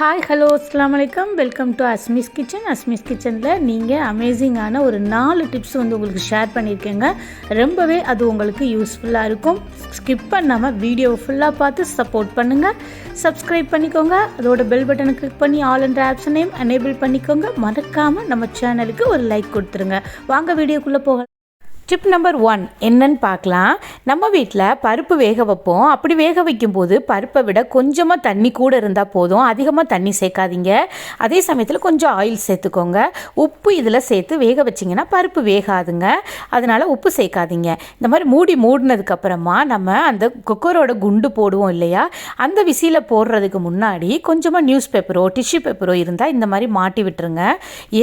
Hi hello அஸ்லாம் வலைக்கம் welcome to Asmis kitchen Asmis கிச்சனில் நீங்கள் அமேசிங்கான ஒரு நாலு டிப்ஸ் வந்து உங்களுக்கு ஷேர் பண்ணியிருக்கேங்க. ரொம்பவே அது உங்களுக்கு யூஸ்ஃபுல்லாக இருக்கும். ஸ்கிப் பண்ணாமல் வீடியோ ஃபுல்லாக பார்த்து சப்போர்ட் பண்ணுங்கள் சப்ஸ்கிரைப் பண்ணிக்கோங்க. அதோட பெல் பட்டனை கிளிக் பண்ணி ஆல் என்ற ஆப்ஷனையும் எனேபிள் பண்ணிக்கோங்க. மறக்காமல் நம்ம சேனலுக்கு ஒரு லைக் கொடுத்துருங்க. வாங்க வீடியோக்குள்ளே போக டிப் நம்பர் ஒன் என்னன்னு பார்க்கலாம். நம்ம வீட்டில் பருப்பு வேக வைப்போம். அப்படி வேக வைக்கும்போது பருப்பை விட கொஞ்சமாக தண்ணி கூட இருந்தால் போதும். அதிகமாக தண்ணி சேர்க்காதீங்க. அதே சமயத்தில் கொஞ்சம் ஆயில் சேர்த்துக்கோங்க. உப்பு இதில் சேர்த்து வேக வச்சிங்கன்னா பருப்பு வேகாதுங்க. அதனால் உப்பு சேர்க்காதீங்க. இந்த மாதிரி மூடி மூடினதுக்கப்புறமா நம்ம அந்த குக்கரோட குண்டு போடுவோம் இல்லையா? அந்த விசியில் போடுறதுக்கு முன்னாடி கொஞ்சமாக நியூஸ் பேப்பரோ டிஷ்யூ பேப்பரோ இருந்தால் இந்த மாதிரி மாட்டி விட்டுருங்க.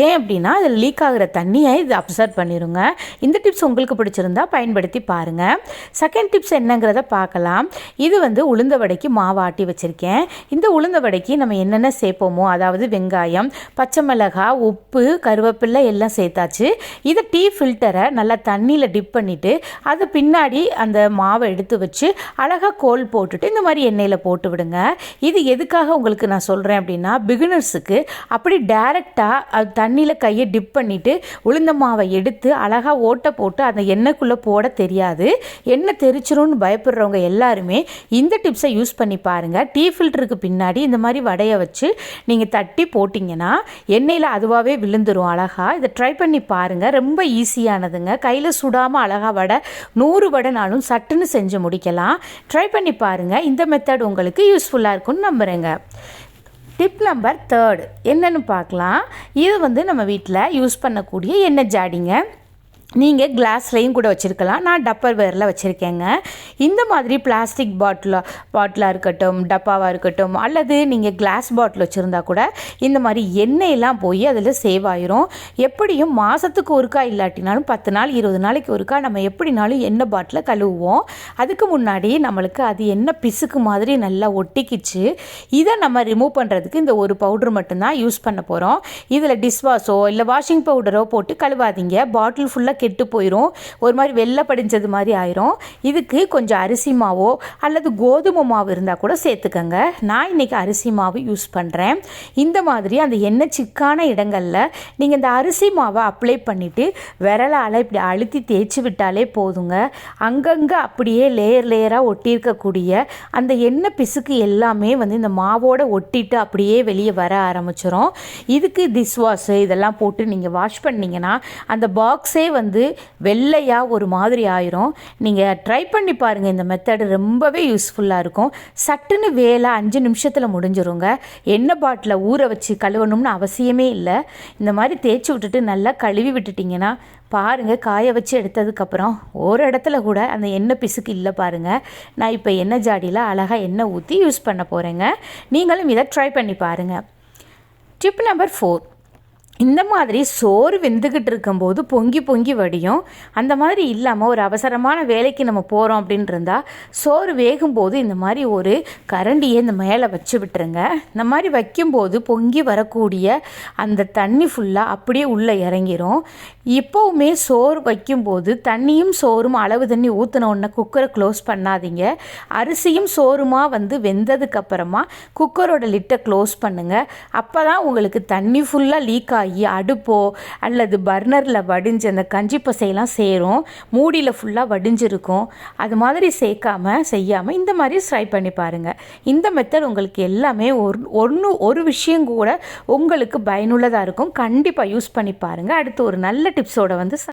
ஏன் அப்படின்னா அதில் லீக் ஆகிற தண்ணியை இது அப்சர்வ் பண்ணிடுங்க இந்த டிப்ஸ் உங்களுக்கு உங்களுக்கு பிடிச்சிருந்தா பயன்படுத்தி பாருங்கள் செகண்ட் டிப்ஸ் என்னங்கிறத பார்க்கலாம். இது வந்து உளுந்த வடைக்கு மாவு ஆட்டி வச்சுருக்கேன். இந்த உளுந்த வடைக்கு நம்ம என்னென்ன சேர்ப்போமோ அதாவது வெங்காயம் பச்சை மிளகாய் உப்பு கருவேப்பிலை எல்லாம் சேர்த்தாச்சு. இதை டீ ஃபில்டரை நல்லா தண்ணியில் டிப் பண்ணிவிட்டு அது பின்னாடி அந்த மாவை எடுத்து வச்சு அழகாக கோல் போட்டுட்டு இந்த மாதிரி எண்ணெயில் போட்டு விடுங்க. இது எதுக்காக உங்களுக்கு நான் சொல்கிறேன் அப்படின்னா பிகினர்ஸுக்கு அப்படி டேரெக்டாக அது தண்ணியில் கையை டிப் பண்ணிவிட்டு உளுந்த மாவை எடுத்து அழகாக ஓட்டை போட்டு அந்த எண்ணெய்க்குள்ளே போட தெரியாது. எண்ணெய் தெரிச்சிரும்னு பயப்படுறவங்க எல்லாருமே இந்த டிப்ஸை யூஸ் பண்ணி பாருங்கள் டீ ஃபில்டருக்கு பின்னாடி இந்த மாதிரி வடையை வச்சு நீங்கள் தட்டி போட்டிங்கன்னா எண்ணெயில் அதுவாகவே விழுந்துரும் அழகாக இதை ட்ரை பண்ணி பாருங்கள் ரொம்ப ஈஸியானதுங்க கையில் சுடாமல் அழகாக வடை நூறு வடைனாலும் சட்டுன்னு செஞ்சு முடிக்கலாம். ட்ரை பண்ணி பாருங்கள் இந்த மெத்தட் உங்களுக்கு யூஸ்ஃபுல்லாக இருக்கும்னு நம்புகிறேங்க டிப் நம்பர் தேர்டு என்னென்னு பார்க்கலாம். இது வந்து நம்ம வீட்டில் யூஸ் பண்ணக்கூடிய எண்ணெய் ஜாடிங்க. நீங்கள் கிளாஸ்லேயும் கூட வச்சுருக்கலாம். நான் டப்பர் வேரில் வச்சுருக்கேங்க. இந்த மாதிரி பிளாஸ்டிக் பாட்டில் பாட்டிலாக இருக்கட்டும் டப்பாவாக இருக்கட்டும் அல்லது நீங்கள் கிளாஸ் பாட்டில் வச்சுருந்தா கூட இந்த மாதிரி எண்ணெயெல்லாம் போய் அதில் சேவ் ஆயிரும். எப்படியும் மாதத்துக்கு ஒருக்கா இல்லாட்டினாலும் பத்து நாள் இருபது நாளைக்கு ஒருக்கா நம்ம எப்படினாலும் எண்ணெய் பாட்டிலை கழுவுவோம். அதுக்கு முன்னாடி நம்மளுக்கு அது எண்ணெய் பிசுக்கு மாதிரி நல்லா ஒட்டிக்கிச்சு. இதை நம்ம ரிமூவ் பண்ணுறதுக்கு இந்த ஒரு பவுட்ரு மட்டும்தான் யூஸ் பண்ண போகிறோம் இதில் டிஷ்வாஷோ இல்லை வாஷிங் பவுடரோ போட்டு கழுவாதீங்க. பாட்டில் ஃபுல்லாக கெட்டு போயிடும் ஒரு மாதிரி வெள்ளை படிஞ்சது மாதிரி ஆயிரும். இதுக்கு கொஞ்சம் அரிசி மாவோ அல்லது கோதுமை மாவு இருந்தால் கூட சேர்த்துக்கங்க. நான் இன்றைக்கி அரிசி மாவு யூஸ் பண்ணுறேன் இந்த மாதிரி அந்த எண்ணெய் சிக்கான இடங்களில் நீங்கள் இந்த அரிசி மாவை அப்ளை பண்ணிவிட்டு விரலால் இப்படி அழுத்தி தேய்ச்சி விட்டாலே போதுங்க. அங்கங்கே அப்படியே லேயர் லேயராக ஒட்டியிருக்கக்கூடிய அந்த எண்ணெய் பிசுக்கு எல்லாமே வந்து இந்த மாவோட ஒட்டிட்டு அப்படியே வெளியே வர ஆரம்பிச்சிடும் இதுக்கு டிஷ் வாஷ் இதெல்லாம் போட்டு நீங்கள் வாஷ் பண்ணிங்கன்னா அந்த பாக்ஸே வந்து வந்து வெள்ளையாக ஒரு மாதிரி ஆயிரும். நீங்கள் ட்ரை பண்ணி பாருங்கள் இந்த மெத்தடு ரொம்பவே யூஸ்ஃபுல்லாக இருக்கும். சட்டுன்னு வேலை அஞ்சு நிமிஷத்தில் முடிஞ்சிருங்க. எண்ணெய் பாட்டில் ஊற வச்சு கழுவணும்னு அவசியமே இல்லை. இந்த மாதிரி தேய்ச்சி விட்டுட்டு நல்லா கழுவி விட்டுட்டிங்கன்னா பாருங்கள் காய வச்சு எடுத்ததுக்கப்புறம் ஒரு இடத்துல கூட அந்த எண்ணெய் பிசுக்கு இல்லை பாருங்கள் நான் இப்போ எண்ணெய் ஜாடியில் அழகாக எண்ணெய் ஊற்றி யூஸ் பண்ண போகிறேங்க நீங்களும் இதை ட்ரை பண்ணி பாருங்கள் டிப் நம்பர் ஃபோர் இந்த மாதிரி சோறு வெந்துக்கிட்டு இருக்கும்போது பொங்கி பொங்கி வடியும். அந்த மாதிரி இல்லாமல் ஒரு அவசரமான வேலைக்கு நம்ம போகிறோம் அப்படின்னு இருந்தால் சோறு வேகும்போது இந்த மாதிரி ஒரு கரண்டியை இந்த மேலே வச்சு விட்டுருங்க. இந்த மாதிரி வைக்கும்போது பொங்கி வரக்கூடிய அந்த தண்ணி ஃபுல்லாக அப்படியே உள்ளே இறங்கிரும். எப்போவுமே சோறு வைக்கும்போது தண்ணியும் சோறும் அளவு தண்ணி ஊற்றின குக்கரை க்ளோஸ் பண்ணாதீங்க. அரிசியும் சோறுமா வந்து வெந்ததுக்கப்புறமா குக்கரோட லிட்டை க்ளோஸ் பண்ணுங்கள் அப்போ தான் உங்களுக்கு தண்ணி ஃபுல்லாக லீக் ஆகி அடுப்போ அல்லது பர்னரில் வடிஞ்சு அந்த கஞ்சி பசையெல்லாம் சேரும். மூடியில் ஃபுல்லாக வடிஞ்சிருக்கும். அது மாதிரி சேர்க்காம செய்யாமல் இந்த மாதிரி ட்ரை பண்ணி பாருங்கள் இந்த மெத்தட் உங்களுக்கு எல்லாமே ஒரு ஒன்று ஒரு விஷயம் கூட உங்களுக்கு பயனுள்ளதாக இருக்கும். கண்டிப்பாக யூஸ் பண்ணி பாருங்கள் அடுத்து ஒரு நல்ல டிப்ஸோட வந்து